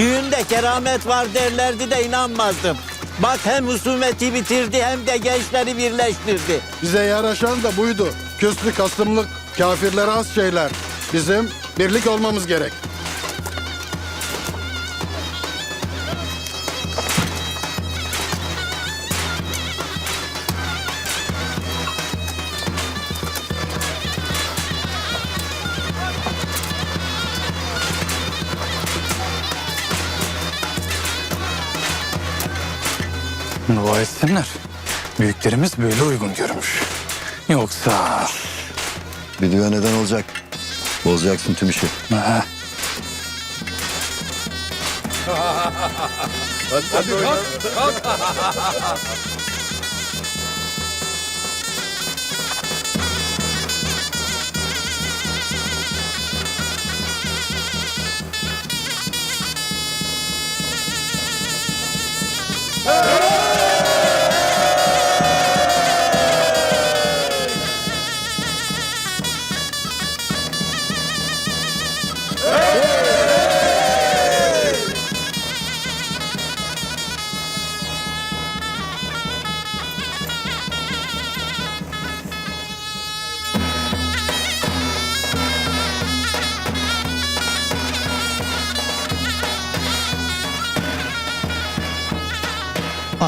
Düğünde keramet var derlerdi de inanmazdım. Bak hem husumeti bitirdi hem de gençleri birleştirdi. Bize yaraşan da buydu. Küslük, kastımlık, kafirlere az şeyler. Bizim birlik olmamız gerek. Dua etsinler. Büyüklerimiz böyle uygun görmüş. Yoksa... Bir düğün neden olacak? Bozacaksın tüm işi. Ha,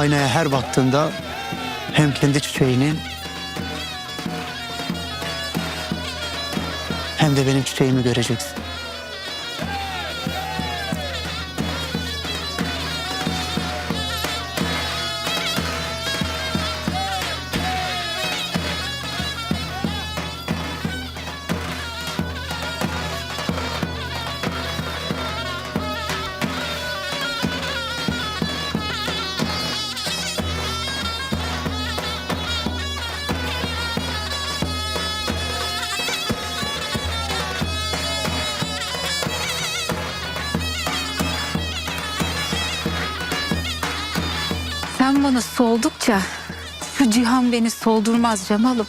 Aynaya her baktığında hem kendi çiçeğini hem de benim çiçeğimi göreceksin. Bana soldukça şu cihan beni soldurmaz Cemal'ım.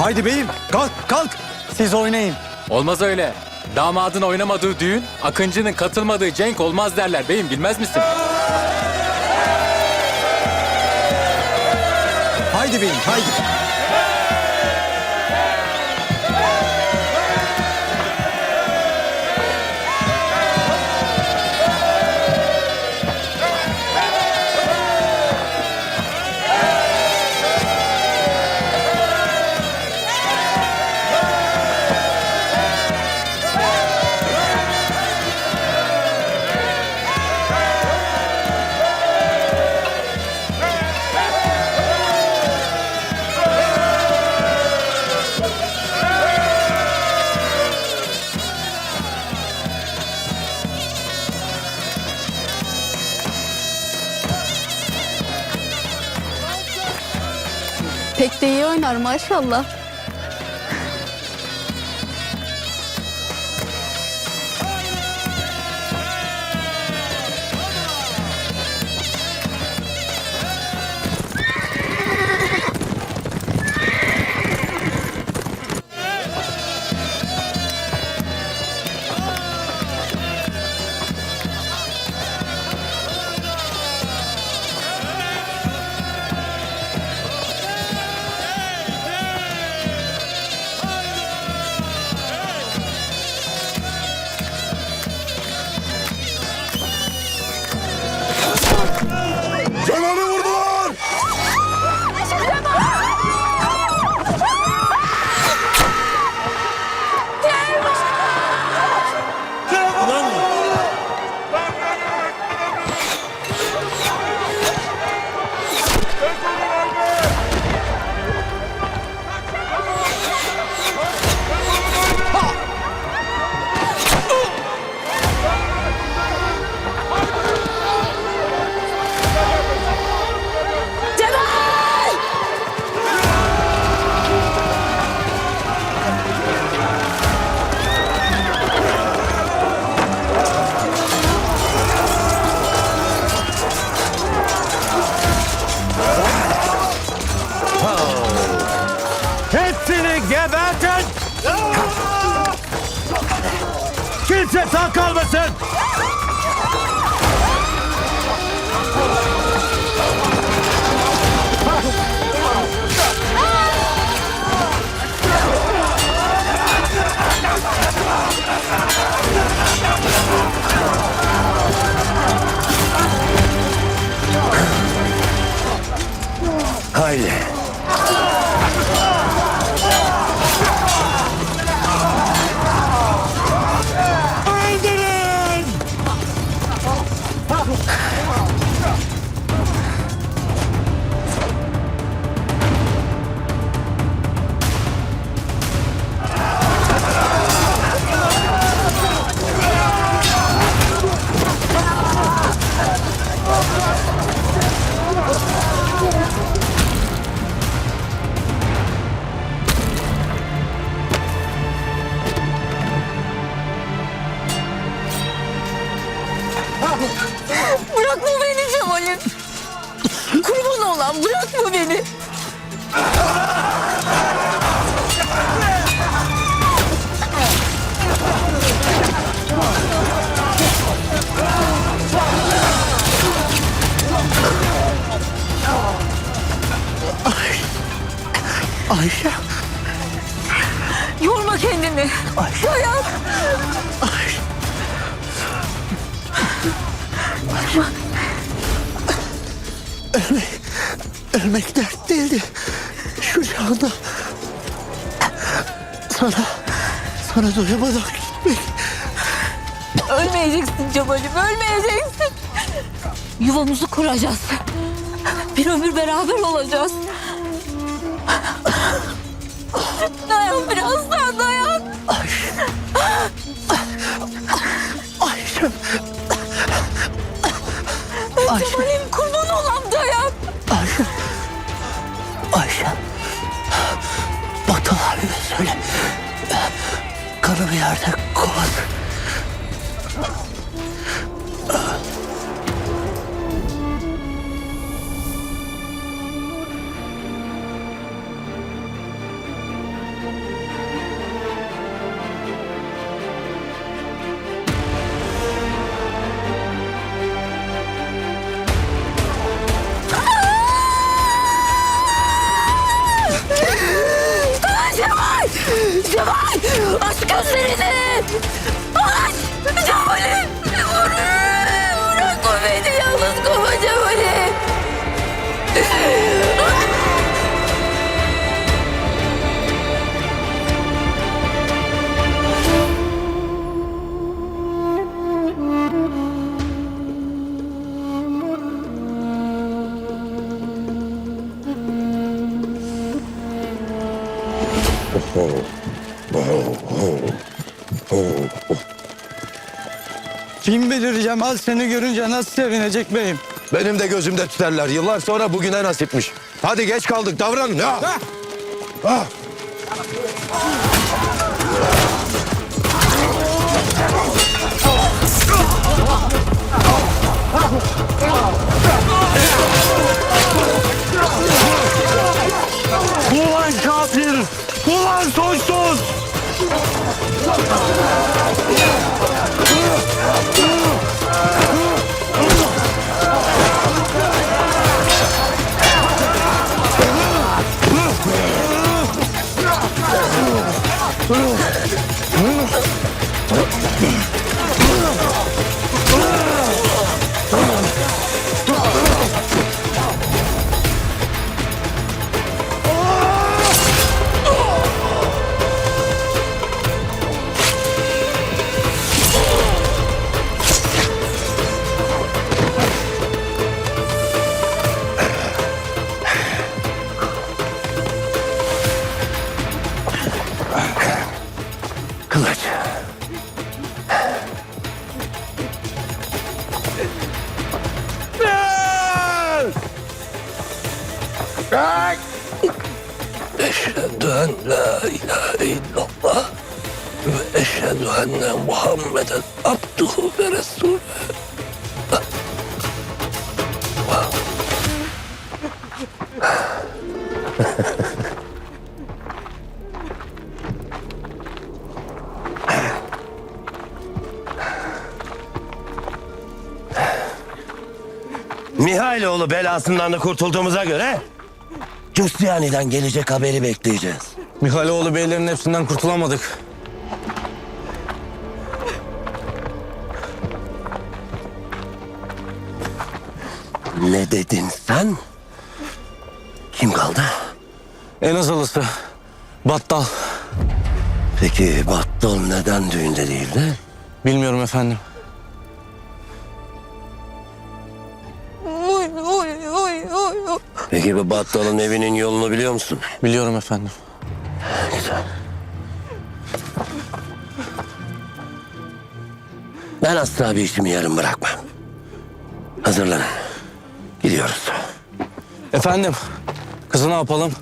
Haydi beyim kalk kalk siz oynayın. Olmaz öyle. Damadın oynamadığı düğün, Akıncı'nın katılmadığı cenk olmaz derler. Beyim bilmez misin? Haydi beyim haydi. Pek de iyi oynar maşallah. Gebertin! Kimse sağ kalmasın! Haydi. Bırakma beni Cemal'im. Kurban olan bırakma beni. Ayşe. Yorma kendini. Dayan. Ölmek dert değildi. Şu anda sana sana doyamadan gitmek. Ölmeyeceksin Cemal'im ölmeyeceksin. Yuvamızı kuracağız. Bir ömür beraber olacağız. Dayan biraz daha dayan. Ayşem. Ayşe. Kanı bir yerde kovasın. Gözlerini! Aç! Cemal'im! Bırak! Bırakma beni yalnız koma Cemal'im! Kim bilir Cemal seni görünce nasıl sevinecek beyim. Benim de gözümde tüterler. Yıllar sonra bugüne nasipmiş. Hadi geç kaldık davranın ya. Ah. Bak! Eşhedü en la ilahe illallah ve eşhedü enne Muhammeden abduhu ve resulü. Mihailoğlu belasından da kurtulduğumuza göre Cüstiyani'den gelecek haberi bekleyeceğiz. Mihaloğlu beylerin hepsinden kurtulamadık. Ne dedin sen? Kim kaldı? En azılısı. Battal. Peki Battal neden düğünde değildi? Bilmiyorum efendim. Peki bu Battal'ın evinin yolunu biliyor musun? Biliyorum efendim. Güzel. Ben asla bir işimi yarım bırakmam. Hazırlanın. Gidiyoruz. Efendim. Kızı ne yapalım?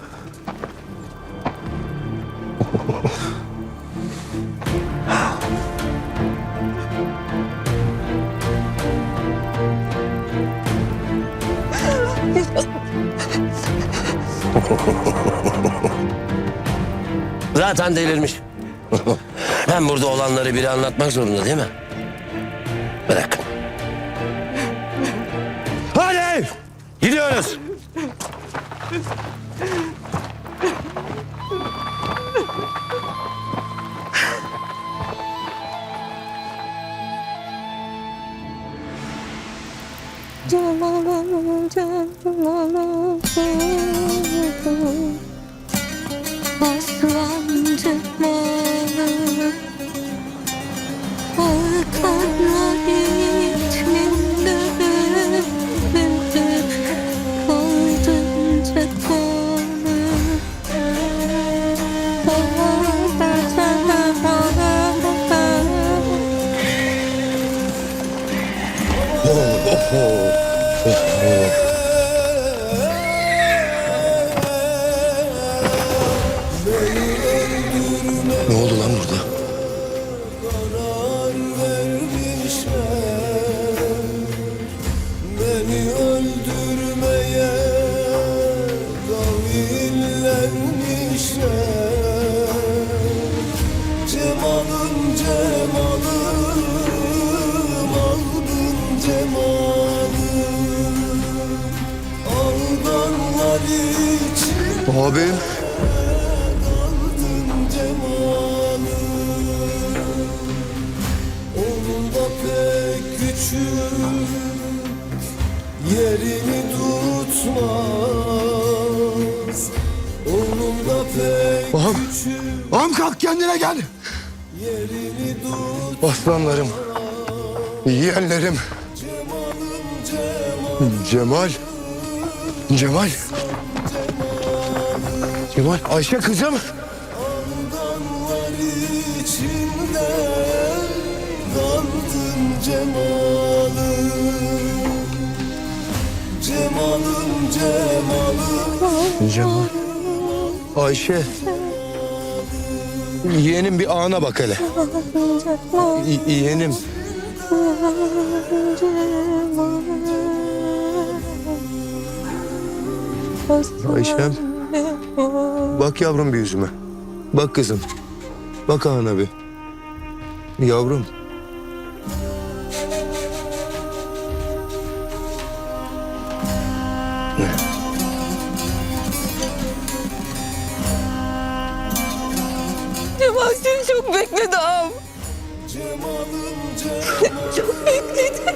Zaten delirmiş. Hem burada olanları biri anlatmak zorunda değil mi? Bırakın. Hadi! Gidiyoruz. Cemal'ım Cemal'ım Aslan Cemal'ım kalk kendine gel. Aslanlarım. Yeğenlerim. Cemal. Cemal. Cemal. Ayşe kızım. Cemal'ım Cemal'ım Cemal. Ayşe. Yeğenim bir ağına bak hele. Yeğenim. Ayşem. Bak yavrum bir yüzüme. Bak kızım. Bak ağana bir. Yavrum. Seni çok bekledi ağam. çok bekledi.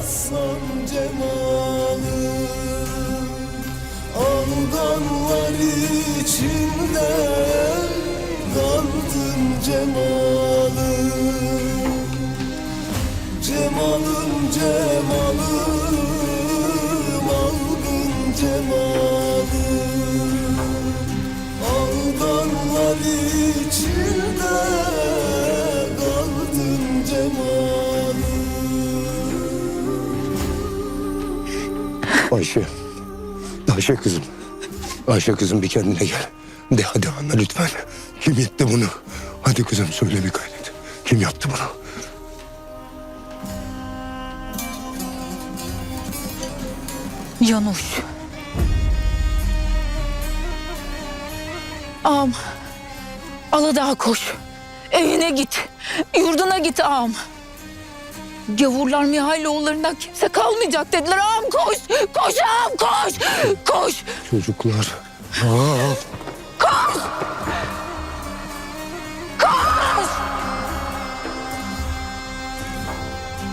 Aslan Cemal'ım Aldanlar içinde Kaldın Cemal'ım Ayşe. Ayşe kızım. Ayşe kızım bir kendine gel. De hadi anla lütfen. Kim etti bunu? Hadi kızım söyle bir kaydet. Kim yaptı bunu? Yanuş. Ağam. Aladağ'a koş. Evine git. Yurduna git ağam. Gavurlar Mihailoğullarından kimse kalmayacak dediler. Ağam koş. Koş ağam koş. Koş. Çocuklar. Aa,